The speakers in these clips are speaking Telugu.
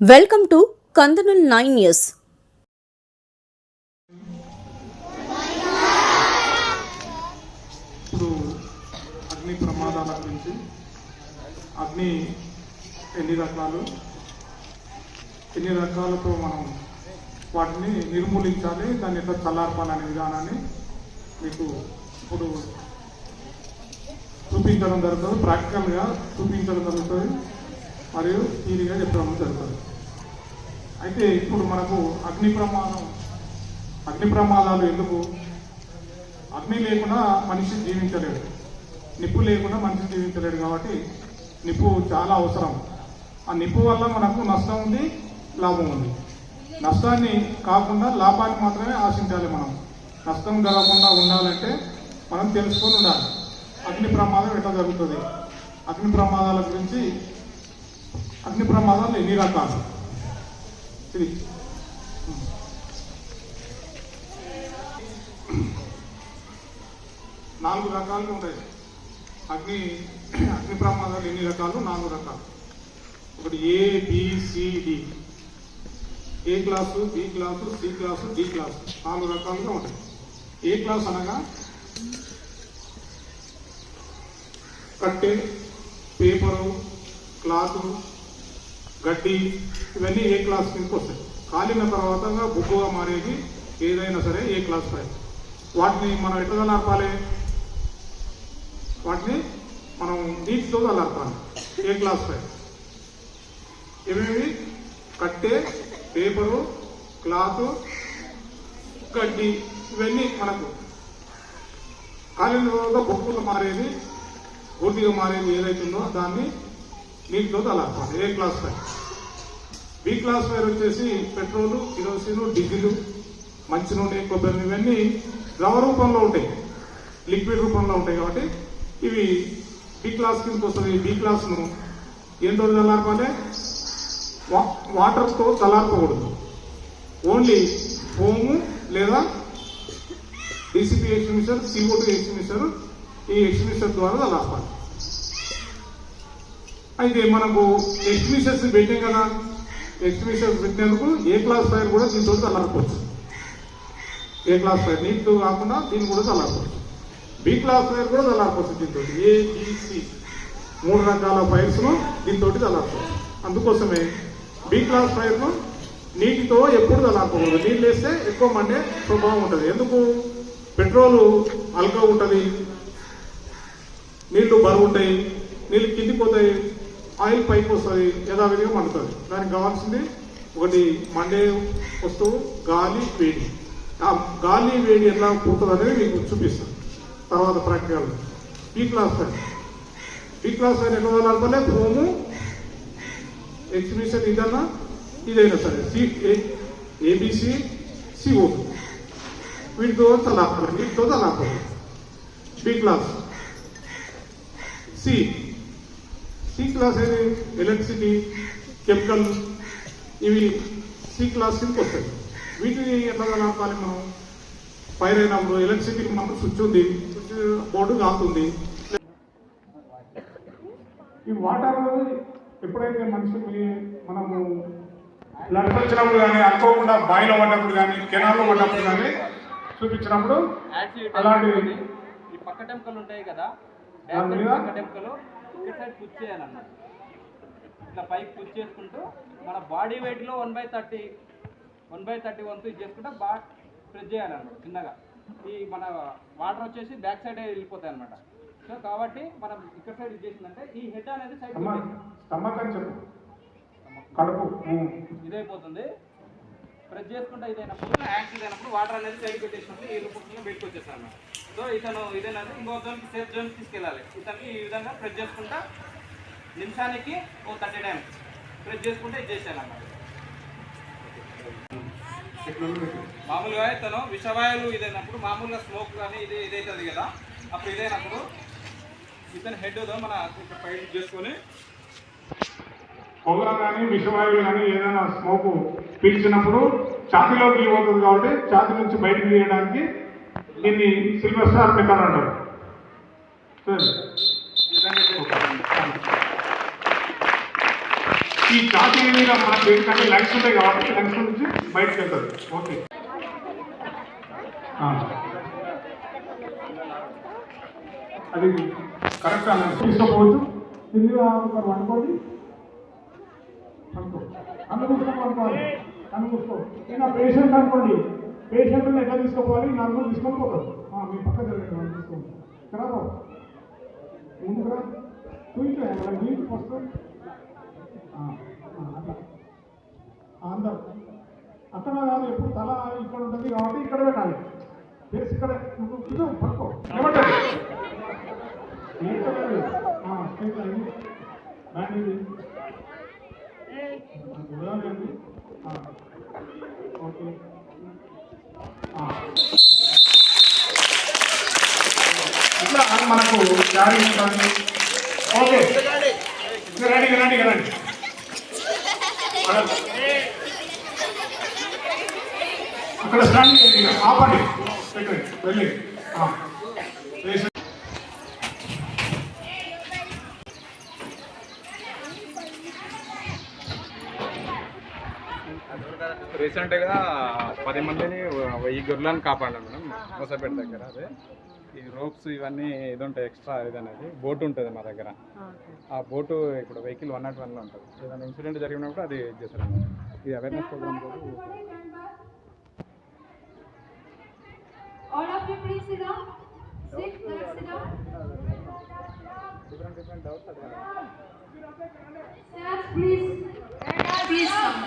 వెల్కమ్ టు కందనల్ నైన్ ఇయర్స్ ఇప్పుడు అగ్ని ప్రమాదాల గురించి అగ్ని ఎన్ని రకాలు ఎన్ని రకాలతో మనం వాటిని నిర్మూలించాలి దాన్ని ఎట్లా చల్లార్పాలనే విధానాన్ని మీకు ఇప్పుడు చూపించడం జరుగుతుంది ప్రాక్టికల్గా చూపించడం జరుగుతుంది మరియు థీరీగా చెప్పడం జరుగుతుంది. అయితే ఇప్పుడు మనకు అగ్ని ప్రమాదం అగ్ని ప్రమాదాలు ఎందుకు? అగ్ని లేకుండా మనిషి జీవించలేడు. నిప్పు లేకుండా మనిషి జీవించలేడు కాబట్టి నిప్పు చాలా అవసరం. ఆ నిప్పు వల్ల మనకు నష్టం ఉంది లాభం ఉంది. నష్టాన్ని కాకుండా లాభాన్ని మాత్రమే ఆశించాలి మనం. నష్టం జరగకుండా ఉండాలంటే మనం తెలుసుకొని ఉండాలి. అగ్ని ప్రమాదం ఎట్లా జరుగుతుంది? అగ్ని ప్రమాదాల గురించి అగ్ని ప్రమాదాలు ఎన్ని రకాలు? ఇది నాలుగు రకాలుగా ఉంటాయి. అగ్ని అగ్ని ప్రమాదాలు ఎన్ని రకాలు? నాలుగు రకాలు. ఒకటి A BCD A class B class C class D class నాలుగు రకాలుగా ఉంటాయి. ఏ క్లాస్ అనగా కట్టె పేపరు క్లాతు గడ్డి ఇవన్నీ ఏ క్లాస్ కిందకి వస్తాయి? కాలిన తర్వాత బుక్కుగా మారేది ఏదైనా సరే ఏ క్లాస్ పై. వాటిని మనం ఎట్లా నడపాలి వాటిని మనం నీటితో చల్లార్పాలి ఏ క్లాస్ పై? ఏమేమి? కట్టే పేపరు క్లాత్ గడ్డి ఇవన్నీ మనకు. కాలిన తర్వాత బొక్కులు మారేది పూర్తిగా మారేది ఏదైతుందో దాన్ని నీటితో చల్లార్పాలి ఏ క్లాస్ పై బి క్లాస్ ఫైర్ వచ్చేసి పెట్రోలు కిరోసిన్ డీజిలు మంచి నూనె కొబ్బరి ఇవన్నీ ద్రవ రూపంలో ఉంటాయి. లిక్విడ్ రూపంలో ఉంటాయి కాబట్టి ఇవి బి క్లాస్ కిందకి వస్తుంది. బి క్లాస్ను ఏం రోజు చల్లార్పాలి వా- వాటర్తో చల్లార్పకూడదు ఓన్లీ ఫోము లేదా డిసిపి ఎక్స్మిషన్ సిఓ టూ ఈ ఎక్స్మిషన్ ద్వారా చల్లార్పాలి అయితే మనకు ఎగ్జిబిషన్స్ పెట్టాం కదా. ఎగ్జిబిషన్స్ పెట్టినందుకు ఏ క్లాస్ ఫైర్ కూడా దీంతో చల్లకపోవచ్చు ఏ క్లాస్ ఫైర్ నీట్ కాకుండా దీన్ని కూడా చల్లారిపోవచ్చు బి క్లాస్ ఫైర్ కూడా చల్లారిపోవచ్చు దీంతో ఏ బిసి మూడు రకాల ఫైర్స్ను దీంతో అందుకోసమే బి క్లాస్ ఫైర్ను నీటితో ఎప్పుడు చల్లారిపోకూడదు నీళ్ళు వేస్తే ఎక్కువ మండే స్వభావం ఉంటుంది. ఎందుకు? పెట్రోల్ అల్గా ఉంటుంది. నీళ్ళు బరువు ఉంటాయి. నీళ్ళు కిందిపోతాయి ఆయిల్ పైకి వస్తుంది యథావిధిగా మండుతుంది. దానికి కావాల్సింది ఒకటి మండే వస్తువు గాలి వేడి. ఆ గాలి వేడి ఎలా పుడుతుంది అనేది మీకు చూపిస్తాను. తర్వాత practical. B class sir B class fire ఎట్లా వదలాలి హోము ఎగ్జిబిషన్ ఇదన్నా? ఇదైనా సరే. సి ఏబిసి సిఓ వీటితో తలాపాలి వీటితో తలాపాలి B class C C class అనేది ఎలక్ట్రిసిటీ కెమికల్. ఇవి సి క్లాస్ కిందకి వస్తాయి. వీటిని ఎట్లా నడపాలి మనం? ఫైర్ అయినప్పుడు ఎలక్ట్రిసిటీకి మనకు స్విచ్ ఉంది. స్విచ్ బోర్డు కాలుతుంది. ఈ వాటర్ ఎప్పుడైతే మనిషికి మనము బ్లడ్ వచ్చినప్పుడు కానీ అనుకోకుండా బాయిలో పడ్డప్పుడు కానీ కెనాల్లో పడ్డప్పుడు కానీ చూపించినప్పుడు యాసిడ్ అలాంటి ఈ పక్క టెంకలు ఉంటాయి కదా. దాని మీద? సైడ్ పుష్ చేయాలన్నమాట. ఇట్లా పైకి పుష్ చేసుకుంటూ మన బాడీ వెయిట్లో one by thirty one by thirty వంతు ఇది చేసుకుంటే బాగా ప్రెస్ చేయాలన్నమాట చిన్నగా. ఈ మన వాటర్ వచ్చేసి బ్యాక్ సైడ్ వెళ్ళిపోతాయి అనమాట సో కాబట్టి మనం ఇక్కడ సైడ్ ఇది చేసిందంటే ఈ హెడ్ అనేది సైడ్. ఇదైపోతుంది. ప్రెస్ చేసుకుంటే ఇదైనప్పుడు యాక్సిడ్ అయినప్పుడు వాటర్ అనేది సైడ్ పెట్టేసినప్పుడు ఈ రూపంలో బయటకు వచ్చేసాను సో ఇతను ఇదేనది ఇంకో జోన్కి సేఫ్ జోన్కి తీసుకెళ్ళాలి. ఇతనికి ఈ విధంగా ప్రెస్ చేసుకుంటా నిమిషానికి ఓ థర్టీ టైం ప్రెస్ చేసుకుంటే ఇది చేశాను అన్నమాట మామూలుగా ఇతను విషవాయువులు ఇదైనప్పుడు మామూలుగా స్మోక్ కానీ ఇది ఇదైతుంది కదా. అప్పుడు ఇదైనప్పుడు ఇతని హెడ్ మన ఇక్కడ పైన చేసుకొని పొగ కానీ విషవాయువులు కానీ ఏదైనా స్మోక్ పీల్చినప్పుడు ఛాతీలోకి వెళ్ళిపోతుంది కాబట్టి ఛాతీ నుంచి బయటకు తీయడానికి దీన్ని సిల్వర్ స్టార్ మెథడ్ అంటారు. ఈ విధంగా ఛాతీ మీద మనకు ఏంటంటే లైట్స్ ఉంటాయి కాబట్టి లైట్స్ నుంచి బయటకు వెళ్తుంది ఓకే. అది కరెక్ట్ అన్నది తీసుకోపోవచ్చు ఇది ఒకరు అనుకోండి కన్ను మూసుకొని అనుకోవాలి కన్ను ఇంకా పేషెంట్ అనుకోండి. పేషెంట్ని ఎట్లా తీసుకోపోవాలి? నలుగురు తీసుకొని పోతారు. మీ పక్క జరగండి వాళ్ళు తీసుకోండి ఇక్కడ రా. ముందుకు రా. చూపించే వాళ్ళ నీటి ఫస్ట్ అందరు. అక్కడ కాదు ఎప్పుడు తల ఇక్కడ ఉంటుంది కాబట్టి ఇక్కడ పెట్టాలి. ఫేస్ ఇక్కడ. నువ్వు కూర్చో, పడుకో. ఏమంటారు ఏంటది? ఆ, స్ట్రైట్ ఇట్లా మనకు జారీ ఇస్తాను ఓకే రండి రండి రండి అక్కడ- స్టాండ్ ఆపండి పెట్టండి వెళ్ళి ఆ. వేసి రీసెంట్గా పది మందిని వెయ్యి గొర్రెలను కాపాడాం మేడం మోసపేట దగ్గర అదే. ఈ రోప్స్ ఇవన్నీ ఇది ఉంటాయి ఎక్స్ట్రా ఇది అనేది బోట్ ఉంటుంది మా దగ్గర. ఆ బోటు ఇప్పుడు వెహికల్ వన్ నాట్ వన్లో ఉంటుంది. ఏదైనా ఇన్సిడెంట్ జరిగినప్పుడు అది చేస్తారు. ఇది అవేర్నెస్ ప్రోగ్రామ్ కూడా. డిఫరెంట్ డిఫరెంట్ డౌట్స్ అది Sir, please. Please come.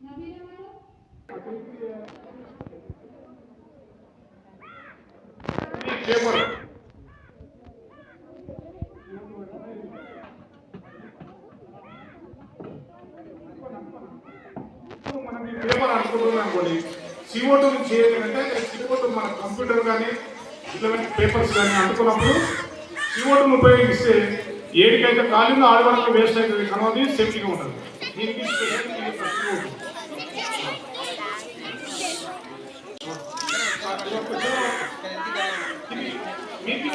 Nabila madam? Paper మనం ఈ పేపర్ అనుకుంటున్నాం అనుకోండి సిఓ టూ చేయాలంటే సిఓ టూ మన కంప్యూటర్ కానీ ఇటువంటి పేపర్స్ కానీ అనుకున్నప్పుడు సిఓ టూను ఉపయోగిస్తే ఏడికైతే కాలిందో ఆడి వరకు వేస్ట్ అవుతుంది కనవది సేఫ్టీగా ఉంటుంది. దీనికి మీకు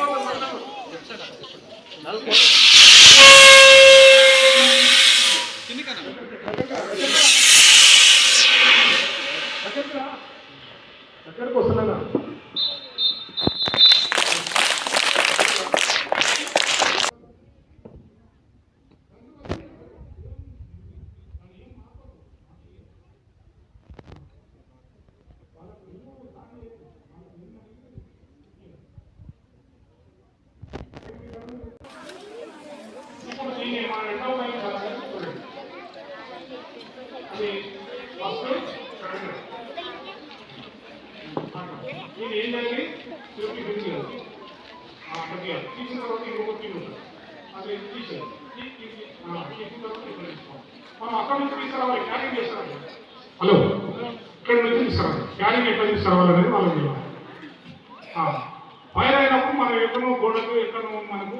ఎక్కడికి వస్తలేదా ఇప్పుడు దీన్ని మన రెండో పైన కలగాలి చూడండి అది ఫస్ట్ సెకండ్ ఇది ఏం జరిగి తిరుపతి తిరిగి అక్కడికి తీసిన తర్వాత ఇంకొక టీం ఉంటుంది. అది తీసేది తీసిన తర్వాత ఇక్కడ తీసుకోవాలి. మనం అక్కడ నుంచి తీసుకురావాలి. క్యారింగ్ చేస్తారండి. హలో? ఇక్కడ నుంచి తీసుకురావాలి. క్యారింగ్ ఎక్కడ తీసుకురావాలి అనేది వాళ్ళకి తెలియాలి. ఫైర్ అయినప్పుడు మనం ఎక్కడో గోడకు ఎక్కడో మనకు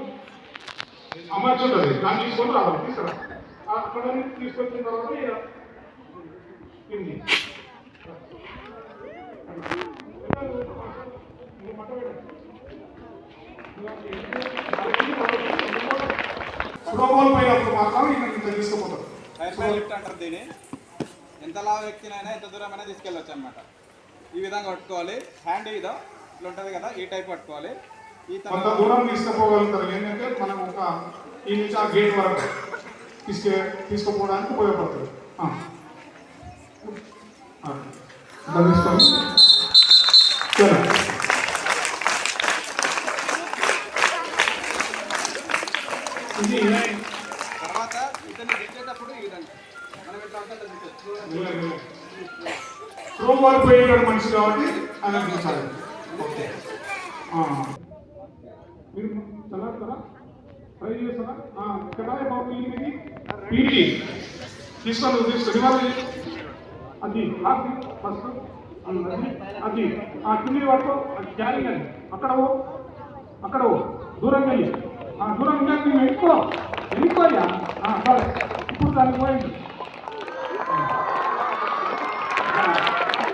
అమర్చి ఉంటుంది. దాన్ని తీసుకొని రావాలి. తీసుకురా. అక్కడ నుంచి తీసుకొచ్చిన తర్వాత ఇక కింది స్లోబాల్ పోయినప్పుడు మాత్రం ఇక ఇంత తీసుకుపోతారు ఫైర్ ఫైర్ లిఫ్ట్ అంటారు దీన్ని. ఎంత లావు వ్యక్తినైనా ఎంత దూరమైనా తీసుకెళ్ళొచ్చు అనమాట ఈ విధంగా పట్టుకోవాలి. హ్యాండ్ ఇదో. ఇట్లా ఉంటుంది కదా ఈ టైప్ పట్టుకోవాలి. ఈ కొంత దూరం తీసుకుపోగలుగుతారు. ఏంటంటే మనం ఒక ఈ నుంచి ఆ గేట్ వరకు తీసుకే తీసుకుపోవడానికి ఉపయోగపడుతుంది. త్రోబాల్ పోయేటాడు మనిషి కాబట్టి ఆయన దించాలి ఓకే. ఆ. మీరు చల్లారుతారా ట్రై చేస్తారా? ఆ, ఇక్కడ బాబు ఇది. పీటీ. తీసుకోండి తీసుకోండి ఇవాళ అది లాస్ట్ ఫస్ట్ అది. ఆ కింది వరకు అది క్యారీ అది అక్కడ పో అక్కడ పో దూరంగా వెళ్ళి ఆ దూరంగా నువ్వు ఎక్కువ. వెళ్ళిపోయా సరే. ఇప్పుడు దానికి పోయింది.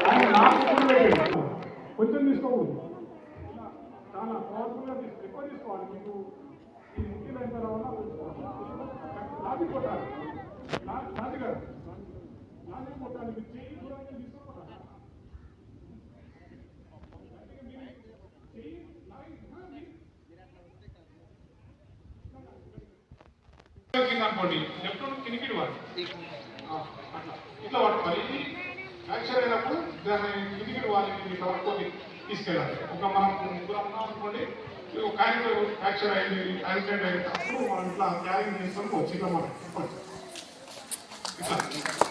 ఆయన నాకు కొంచెం తీసుకోకూడదు చాలా పవర్ఫుల్గా తీసుకో. ఎక్కువ తీసుకోవాలి మీకు ఈ ముఖ్యమైన తర్వాత లాభి కొట్టాలి. లా- లాభి కొట్టాలి. మీరు చేయి దూరంగా తీసుకోకూడదు అనుకోండి. లెఫ్ట్ కిందికి వాడు. ఇట్లా వాడు ఇది ఫ్రాక్చర్ అయినప్పుడు దాన్ని కిందికి వాళ్ళకి ఇట్లా తీసుకెళ్ళాలి. ఒక మనం ముగ్గురు ఉన్నాం అనుకోండి ఒక కారిడర్ ఫ్రాక్చర్ అయింది యాక్సిడెంట్ అయినప్పుడు మనం ఇట్లా క్యారింగ్ చేస్తాం పోవచ్చు ఇట్లా మనం ఇట్లా.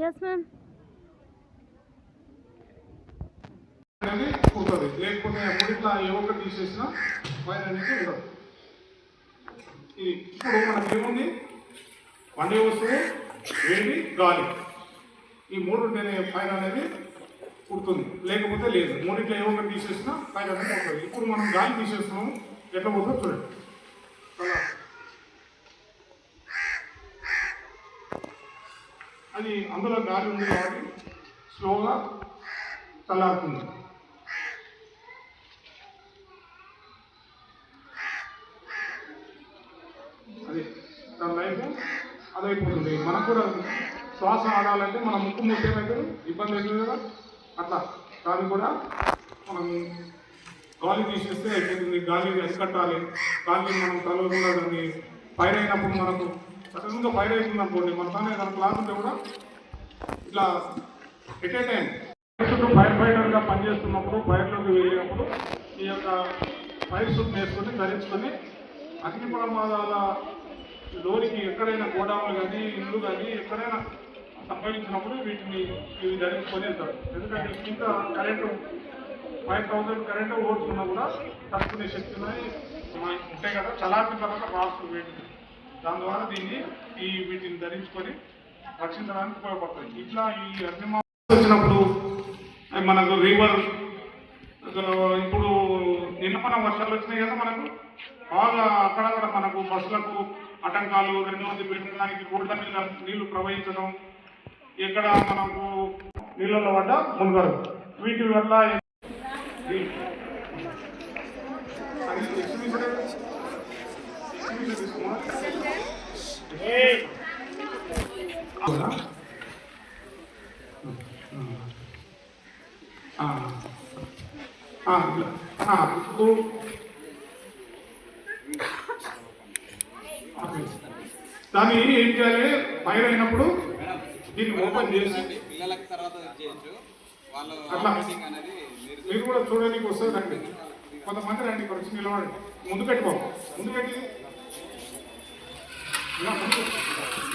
ఎస్ మ్యామ్ అనేది లేకపోతే ముడిట్లా ఏ ఒక్కటి తీసేసినా వైర్ అనేది ఉండదు. ఇది ఇప్పుడు మనకి ఏముంది? వండే వస్తువు వేడి గాలి. ఈ మూడు ఉంటేనే ఫైర్ అనేది పుడుతుంది. లేకపోతే లేదు. మూడిట్లో ఏ ఒక్కటి తీసేసినా ఫైర్ అనేది ఉంటుంది ఇప్పుడు మనం గాలి తీసేస్తున్నాము. ఎట్లా పోతుందో చూడండి. అలా. అది అందులో గాలి ఉంది కాబట్టి స్లోగా చల్లారుతుంది. అది దాని లైఫ్ అదైపోతుంది. మనకు కూడా శ్వాస ఆడాలంటే మన ముక్కు ముక్కు ఏమవుతుంది ఇబ్బంది అవుతుంది కదా? అట్లా. దాన్ని కూడా మనం గాలి తీసేస్తే అయిపోతుంది. గాలి అరికట్టాలి గాలి మనం తలవకుండా దాన్ని ఫైర్ అయినప్పుడు మనకు సడన్గా ఫైర్ అవుతుంది అనుకోండి మన తానే దాని క్లాస్ ఉంటే కూడా ఇట్లా ఎట్ ఏ టైం ఫైర్ ఫైటర్గా పనిచేస్తున్నప్పుడు ఫైర్లోకి వెళ్ళినప్పుడు ఈ యొక్క ఫైర్ సూట్ వేసుకొని ధరించుకొని అగ్ని ప్రమాదాల లోనికి ఎక్కడైనా గోడౌన్లు కానీ ఇల్లు కానీ ఎక్కడైనా సంభవించినప్పుడు వీటిని ఇవి ధరించుకొని వెళ్తారు ఎందుకంటే ఇంత current five thousand current volts ఉన్నా కూడా తట్టుకునే శక్తి ఉన్నాయి. ఉంటాయి కదా చలారిన తర్వాత రాసు వీటిని. దాని ద్వారా దీన్ని ఈ వీటిని ధరించుకొని రక్షించడానికి ఉపయోగపడుతుంది ఇట్లా ఈ అగ్నిమా వచ్చినప్పుడు మనకు రివర్ ఇప్పుడు నిన్న మన వర్షాలు వచ్చినాయి కదా మనకు బాగా అక్కడక్కడ మనకు బస్సులకు ఆటంకాలు రెండవది పెట్టడానికి రోడ్ల మీద నీళ్ళు ప్రవహించడం ఎక్కడ మనకు నీళ్ళలో పడ్డ మునగరు వీటి వల్ల తీసుకున్నా? దాన్ని ఏం చేయాలి ఫైర్ అయినప్పుడు దీన్ని ఓపెన్ చేసి పిల్లలకి తర్వాత చేయొచ్చు. వాళ్ళు మీరు కూడా చూడడానికి వస్తుంది రండి. కొంతమంది రండి వచ్చి నిలబడండి. ముందు పెట్టుకో ముందు పెట్టి ఇలా ముందు పెట్టు.